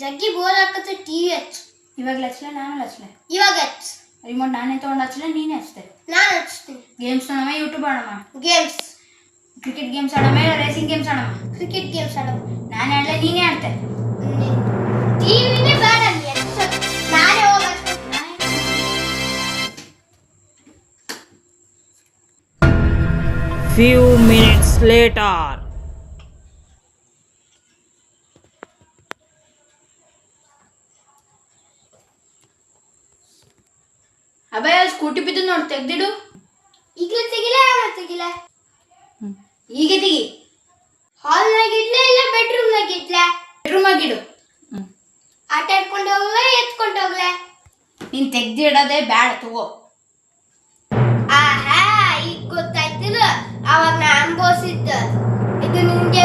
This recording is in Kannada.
ಜಗ್ಗಿ ಬೋರ್ ಹಾಕತ್ತೆ ಟಿವಿ ಹಚ್ಚು. ಇವಾಗ ಹಚ್ಲೆ ನಾನು ಹಚ್ಲೆ ಇವಾಗ ಹಚ್ಚು. ರಿಮೋಟ್ ನಾನೇ ತೊಗೊಂಡು ಹಚ್ಲೆ ನೀನೇ ಹಚ್ತೆ ನಾನು ಹಚ್ತೀನಿ. ಗೇಮ್ಸ್ ನೋಡಮ್ಮ ಯೂಟ್ಯೂಬ್ ಆಡಮ್ಮ. ಗೇಮ್ಸ್ ಕ್ರಿಕೆಟ್ ಗೇಮ್ಸ್ ಆಡಮ್ಮ ರೇಸಿಂಗ್ ಗೇಮ್ಸ್ ಆಡಮ್ಮ. ಕ್ರಿಕೆಟ್ ಗೇಮ್ಸ್ ಆಡಮ್ಮ. ನಾನು ಆಡಲೆ ನೀನೇ ಆಡ್ತೆ. ಟಿವಿನೇ ಬೇಡ ನಾನೇ ಹೋಗಿ. Few minutes later. Abhaya scooty ಬಿದ್ದು ನೋಡಿ ತೆಗ್ದಿಡು. ಈಗಲೇ ತೆಗಿಲ ಆಮೇಲೆ ತೆಗಿಲ? ಈಗ ತೆಗಿ. ಹಾಲ್ನಾಗ ಇಡ್ಲ ಇಲ್ಲ ಬೆಡ್ರೂಮ್ನಾಗ ಇಡ್ಲ? ಬೆಡ್ರೂಮ್ ಆಗಿಡು ಆಟ ಆಡ್ಕೊಂಡು ಹೋಗ್ಲ ಎತ್ಕೊಂಡು ಹೋಗ್ಲ? ನೀನ್ ತೆಗ್ದಿಡೋದೇ ಬ್ಯಾಡ ತಗೋ. ಆಹಾ ಈಗ ಗೊತ್ತಾಯ್ತಿಲ್ಲ ಅವಾಗ ನಾ ಅನ್ಭವಿಸಿದ್ದ. ಇದು ನಿಂಗೆ